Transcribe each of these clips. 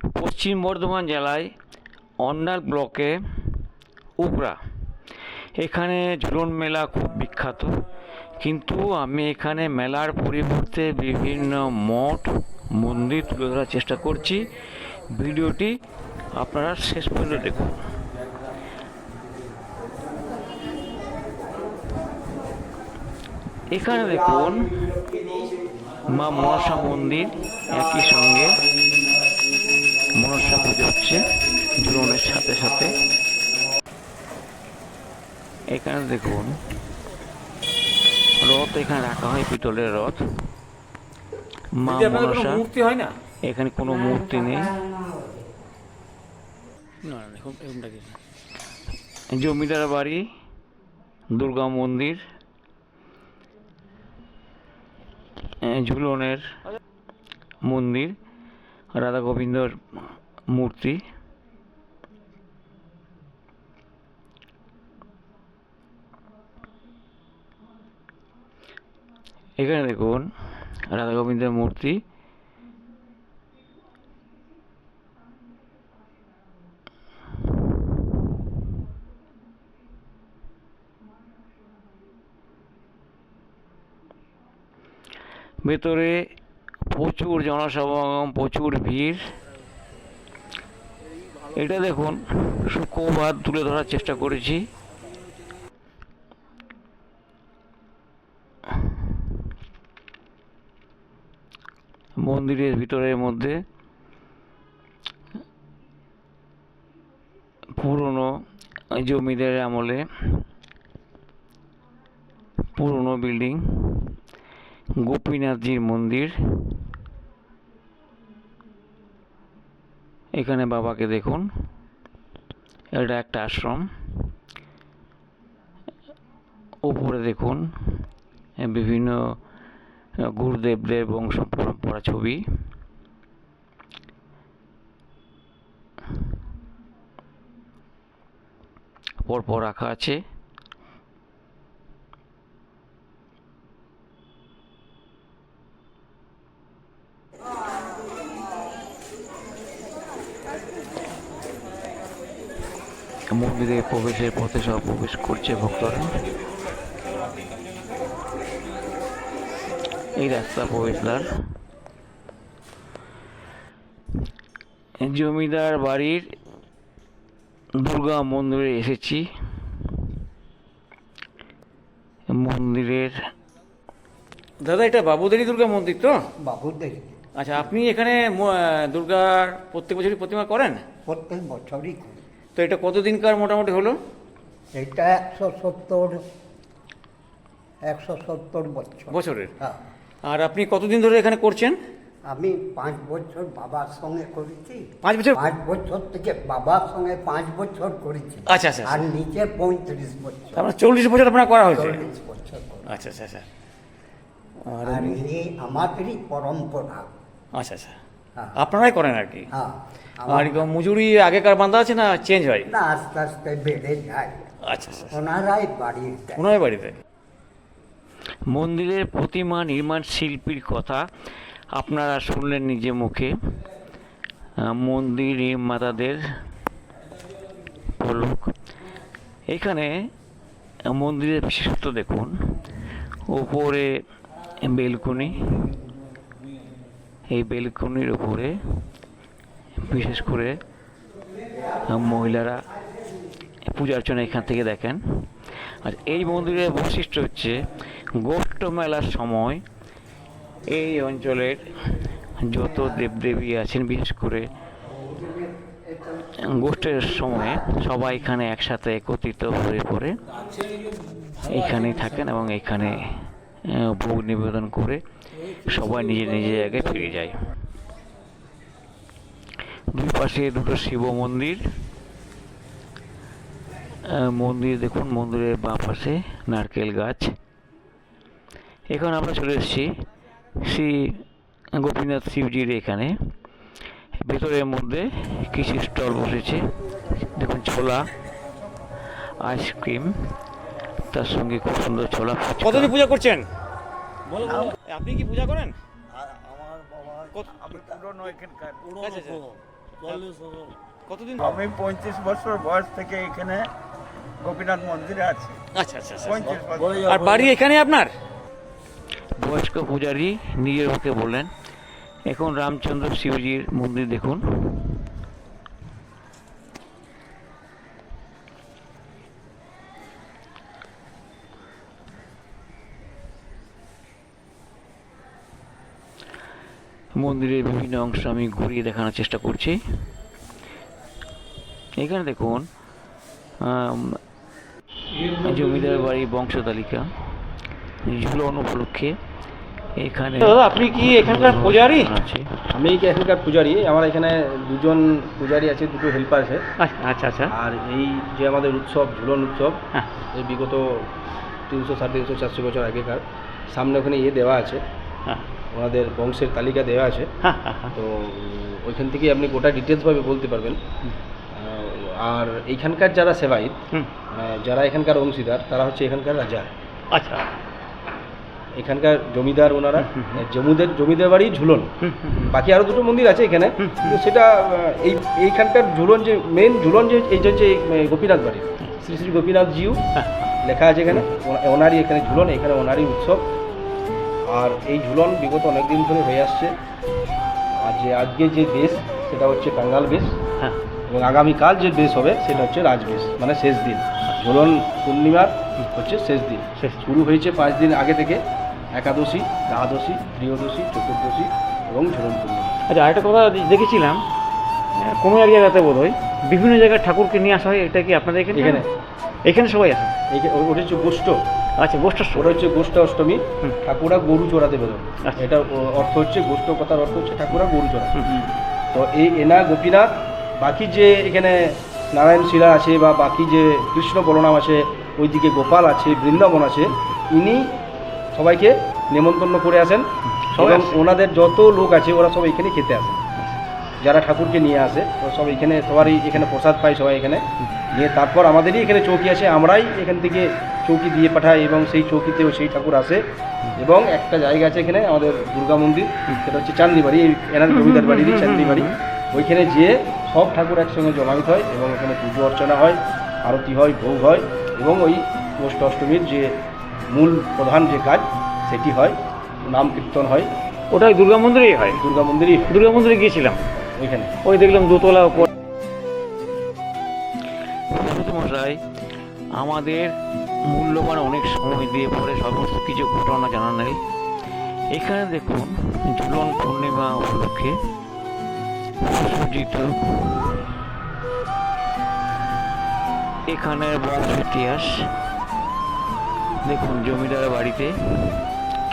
পশ্চিম বর্ধমান জেলায় অন্ডাল ব্লকে উকরা এখানে ঝুলন মেলা খুব বিখ্যাত। কিন্তু আমি এখানে মেলার পরিবর্তে বিভিন্ন মঠ, মন্দির তুলে ধরার চেষ্টা করছি। ভিডিওটি আপনারা শেষ পর্যন্ত দেখুন। এখানে দেখুন মা মনসা মন্দির একই সঙ্গে মনসা পুজো হচ্ছে ঝুলনের সাথে সাথে। এখানে দেখুন রথ এখানে রাখা হয় পিতলের রথ। মা যদি আপনাদের কোনো মনসা মূর্তি হয় না? এখানে কোনো মূর্তি নেই। না না দেখুন এরকমটা জমিদার বাড়ি দুর্গা মন্দির ঝুলনের মন্দির রাধা গোবিন্দর মূর্তি। এখানে দেখুন রাধা গোবিন্দের মূর্তি। ভেতরে প্রচুর জনসমাগম, প্রচুর ভিড়। এটা দেখুন সুখবাদ তুলে ধরার চেষ্টা করেছি। মন্দিরের ভিতরের মধ্যে পুরনো জমিদার আমলে পুরনো বিল্ডিং। গোপীনাথজির মন্দির। এখানে বাবাকে দেখুন। এটা একটা আশ্রম। উপরে দেখুন, বিভিন্ন গুরুদেবদের বংশ পরম্পরা ছবি। পরপর রাখা আছে। মন্দিরে প্রবেশের পথে সব প্রবেশ করছে ভক্তরা। এই রাস্তা প্রবেশদ্বার। জমিদার বাড়ির দুর্গা মন্দিরে এসেছি। মন্দিরের দাদা এটা বাবুদেরই দুর্গা মন্দির তো? বাবুদের আচ্ছা আপনি এখানে দুর্গার প্রত্যেক বছরই প্রতিমা করেন? প্রত্যেক বছরই করি। তো এটা কতদিনকার মোটামুটি হলো? এটা একশো সত্তর একশো সত্তর বছর। বছরের? হ্যাঁ। আর আপনি কতদিন ধরে এখানে করছেন? আমি পাঁচ বছর বাবার সঙ্গে করেছি। পাঁচ বছর? পাঁচ বছর থেকে বাবার সঙ্গে পাঁচ বছর করেছি। আচ্ছা, আচ্ছা, আর নিচে পঁয়ত্রিশ বছর। তার মানে চল্লিশ বছর আপনার করা হয়েছে? চল্লিশ বছর আচ্ছা আচ্ছা আচ্ছা। আর এই আমাদেরই পরম্পরা। আচ্ছা আচ্ছা। আপনারাই করেন আর কি? হ্যাঁ আর কি মজুরি আগেকার বান্ধা আছে না চেঞ্জ হয়? না আস্তে আস্তে বেড়ে যায়। আচ্ছা আচ্ছা ওনারাই দেয় বাড়িতে? মন্দিরের প্রতিমা নির্মাণ শিল্পীর কথা আপনারা শুনলেন নিজে মুখে। মন্দির নির্মাতাদের বলুক এখানে মন্দিরের বিশেষত্ব দেখুন। ওপরে বেলকনি এই বেলকনির উপরে, বিশেষ করে মহিলারা পূজা অর্চনা এখান থেকে দেখেন। আর এই মন্দিরের বৈশিষ্ট্য হচ্ছে, গোষ্ঠ মেলার সময় এই অঞ্চলের যত দেবদেবী আছেন, বিশেষ করে গোষ্ঠের সময় সবাই এখানে একসাথে একত্রিত হয়ে পড়ে। এইখানেই থাকেন এবং এখানে ভোগ নিবেদন করে সবাই নিজের নিজের জায়গায় ফিরে যায়। দুই পাশে দুটো শিব মন্দির। মন্দির দেখুন, মন্দিরের বাঁ পাশে নারকেল গাছ। এখন আমরা চলে এসেছি শ্রী গোপীনাথ শিবজির এখানে। ভেতরের মধ্যে কিছু স্টল বসেছে। দেখুন, ছোলা আইসক্রিম তার সঙ্গে খুব সুন্দর ছোলা কতদিন পূজা করছেন? আপনি কি পূজা করেন। কতদিন? আমি পঁয়ত্রিশ বছর বয়স থেকে এখানে গোপীনাথ মন্দিরে আছি আচ্ছা আচ্ছা। আর বাড়ি এখানে আপনার? বয়স্ক পূজারী নিজের মুখে বললেন। এখন রামচন্দ্র শিবজির মন্দির দেখুন। মন্দিরের বিভিন্ন অংশ আমি ঘুরিয়ে দেখানোর চেষ্টা করছি। এখানে দেখুন জমিদার বাড়ি বংশ তালিকা ঝুলন উপলক্ষে এখানে দাদা আপনি কি এখানকার পূজারি? আমি কি এখানকার পূজারি? আমার এখানে দুজন পূজারি আছে দুটো হেল্পার আছে। আচ্ছা আচ্ছা। আর এই যে আমাদের উৎসব ঝুলন উৎসব হ্যাঁ। এই বিগত তিনশো সাড়ে তিনশো চারশো বছর আগেকার সামনে ওখানে ইয়ে দেওয়া আছে। ওনাদের বংশের তালিকা দেওয়া আছে। তো ওইখান থেকে আপনি গোটা ডিটেলসভাবে বলতে পারবেন। আর এইখানকার যারা সেবায়িত যারা এখানকার অংশীদার তারা হচ্ছে এখানকার রাজা। আচ্ছা। এখানকার জমিদার ওনারা জমিদার জমিদার বাড়ি ঝুলন। বাকি আরও দুটো মন্দির আছে এখানে। কিন্তু সেটা এই এইখানকার ঝুলন যে মেন ঝুলন যে এই যে গোপীনাথ বাড়ি। শ্রী শ্রী গোপীনাথ জিউ হ্যাঁ। লেখা আছে এখানে। ওনা- ওনারই এখানে ঝুলন এখানে ওনারই উৎসব। আর এই ঝুলন বিগত অনেক দিন ধরে হয়ে আসছে। আর যে আজকে যে বেশ সেটা হচ্ছে কাঙ্গাল বেশ। হ্যাঁ। এবং আগামীকাল যে বেশ হবে সেটা হচ্ছে রাজবেশ মানে শেষ দিন। ঝুলন পূর্ণিমার হচ্ছে শেষ দিন। শেষ। শুরু হয়েছে পাঁচ দিন আগে থেকে একাদশী দ্বাদশী ত্রিয়োদশী চতুর্দশী এবং ঝুলন পূর্ণিমা। আচ্ছা আরেকটা কথা দেখেছিলাম কোনো এক জায়গাতে বোধ হয় বিভিন্ন জায়গায় ঠাকুরকে নিয়ে আসা হয় এটা কি আপনাদের এখানে? এখানে। এখানে সবাই আসে? ওটা হচ্ছে গোষ্ঠ। আচ্ছা গোষ্ঠ ওটা হচ্ছে গোষ্ঠ অষ্টমী। ঠাকুরা গরু চড়াতে বেরোন আচ্ছা। এটা অর্থ হচ্ছে গোষ্ঠ কথার অর্থ হচ্ছে ঠাকুরা গরু চড়া তো এই এনা গোপীনাথ বাকি যে এখানে নারায়ণ শিলা আছে বা বাকি যে কৃষ্ণ বলরাম আছে ওইদিকে গোপাল আছে বৃন্দাবন আছে ইনি সবাইকে নেমন্তন্ন করে আসেন। সবাই এবং ওনাদের যত লোক আছে ওরা সব এখানে খেতে আসে যারা ঠাকুরকে নিয়ে আসে সব এখানে সবারই এখানে প্রসাদ পায় সবাই এখানে। নিয়ে তারপর আমাদেরই এখানে চৌকি আছে আমরাই এখান থেকে চৌকি দিয়ে পাঠাই এবং সেই চৌকিতেও সেই ঠাকুর আসে। এবং একটা জায়গা আছে এখানে আমাদের দুর্গা মন্দির সেটা হচ্ছে চান্দি বাড়ি এই এনার জমিদার বাড়িরই চান্দি বাড়ি ওইখানে যেয়ে সব ঠাকুর একসঙ্গে জমায়েত হয় এবং এখানে পুজো অর্চনা হয় আরতি হয় ভোগ হয় এবং ওই পোষ্ট অষ্টমীর যে মূল প্রধান যে কাজ সেটি হয় নাম কীর্তন হয়। ওটা দুর্গা মন্দিরেই হয়? দুর্গা মন্দিরই দুর্গা মন্দিরে গিয়েছিলাম। ওইখানে। ওই দেখলাম দোতলা মশাই, আমাদের মূল্যবান অনেক সময় দিয়ে পরে সমস্ত কিছু ঘটনা জানা নেই। এখানে দেখুন, ঝুলন পূর্ণিমা উপলক্ষে সুসজ্জিত এখানের বংশ ইতিহাস। দেখুন, জমিদার বাড়িতে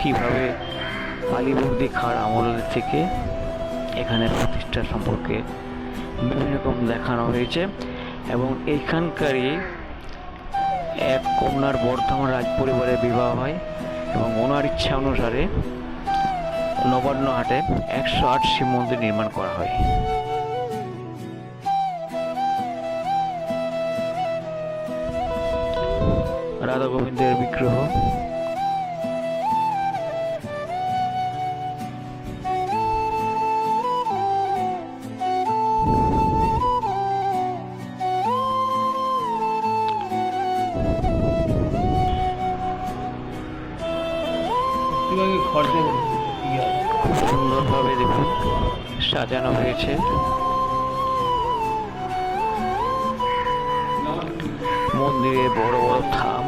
কীভাবে আলিবর্দি খার আমলের থেকে এখানে প্রতিষ্ঠা সম্পর্কে বিভিন্ন রকম দেখানো হয়েছে। এবং এইখানকারই এক কন্যার বর্ধমান রাজ পরিবারে বিবাহ হয় এবং ওনার ইচ্ছা অনুসারে নবান্ন হাটে একশো আট শিব মন্দির নির্মাণ করা হয়। রাধা গোবিন্দের বিগ্রহ খুব সুন্দরভাবে দেখুন সাজানো হয়েছে। মন্দিরে বড় বড় থাম।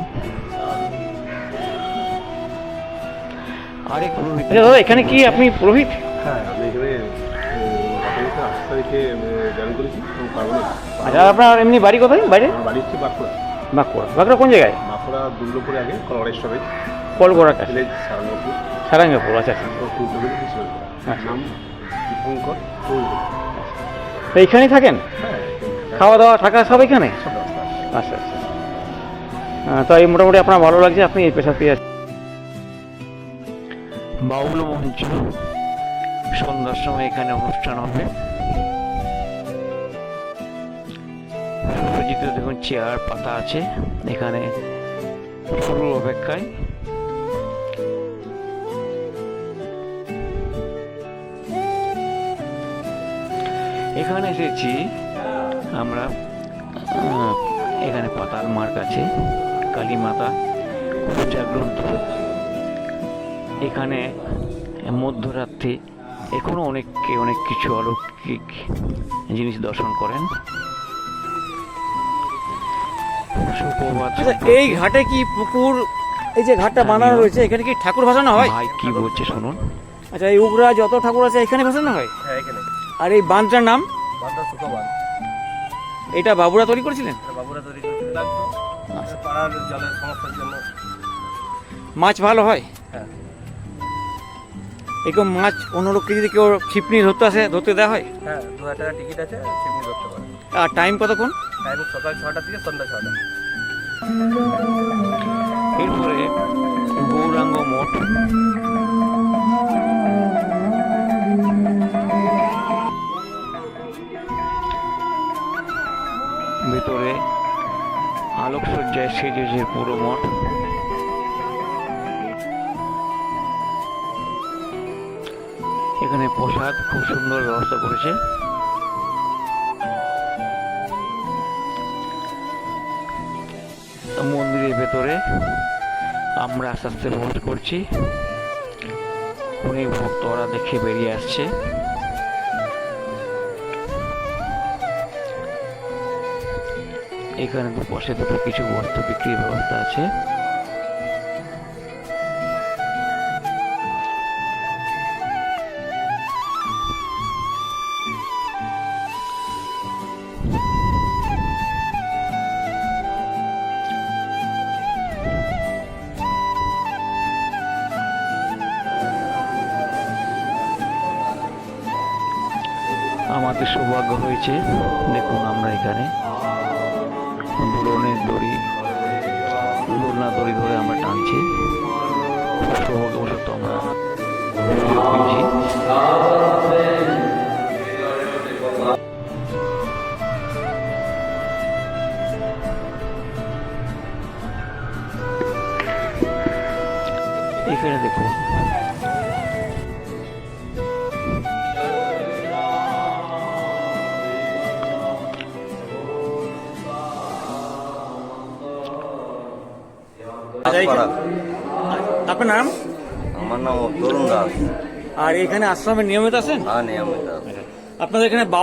আরেক পুরোহিত দাদা এখানে কি আপনি পুরোহিত? হ্যাঁ আমি এখানে আচ্ছা আপনার এমনি বাড়ি কোথায়? বাইরে? আমার বাড়ি হচ্ছে বাঁকুড়া। বাঁকুড়া। বাঁকুড়া কোন জায়গায়? বাঁকুড়া দুর্গাপুরে আগে কলকাতা স্টপেজ কলগোড়া কাছে। ভিলেজ সারাঙ্গপুর আচ্ছা আচ্ছা এইখানেই থাকেন হ্যাঁ খাওয়া দাওয়া থাকা সব এখানে। আচ্ছা আচ্ছা আহ, তো এই মোটামুটি আপনার ভালো লাগছে আপনি এই পেশাতে আছেন বাউল মঞ্চ সন্ধ্যার সময় এখানে অনুষ্ঠান হবে সুসজ্জিত দেখুন চেয়ার পাতা আছে এখানে শুরু অপেক্ষায় এখানে এসেছি আমরা এখানে পাতাল মার কাছে কালী মাতা খুব জাগ্রন্ত এখানে মধ্যরাত্রি এখনও অনেককে অনেক কিছু অলৌকিক জিনিস দর্শন করেন। আচ্ছা এই ঘাটে কি পুকুর এই যে ঘাটটা বানানো রয়েছে এখানে কি ঠাকুর ভাসানো হয়? ভাই কি বলছে শুনুন। আচ্ছা এই উগরা যত ঠাকুর আছে এখানে ভাসানো হয়? হ্যাঁ এখানে। আর এই বাঁধটার নাম? বান্দা সুখবান এটা বাবুরা তৈরি করেছিলেন? বাবুরা তৈরি পাড়ার জলের সমস্যার জন্য। মাছ ভালো হয়? হ্যাঁ। এরকম মাছ লোককে যদি কেউ ছিপনি ধরতে আসে ধরতে দেওয়া হয়? হ্যাঁ দু হাজার টাকা টিকিট আছে ধরতে পারে। আর টাইম কতক্ষণ? টাইম সকাল ছটা থেকে সন্ধ্যা ছটা। এরপরে গৌরাঙ্গ মঠ। আলোকসজ্জায় সেজেছে পুরো মঠ এখানে প্রসাদ খুব সুন্দর ব্যবস্থা করেছে। মন্দিরের ভেতরে আমরা আস্তে আস্তে প্রবেশ করছি। অনেক ভক্তরা দেখে বেরিয়ে আসছে। এখানে দুপাশে দুটো কিছু বস্তু বিক্রির ব্যবস্থা আছে। আমাদের সৌভাগ্য হয়েছে দেখুন আমরা এখানে। দোলনের দড়ি দোলনা দড়ি ধরে আমরা টানছি। সৌভাগ্যবশত আমরা এখানে দেখুন আপনার নাম? আমার নাম তরুণ দাস। আর এখানে আশ্রমে নিয়মিত আছেন? হ্যাঁ নিয়মিত। আপনাদের এখানে বাউ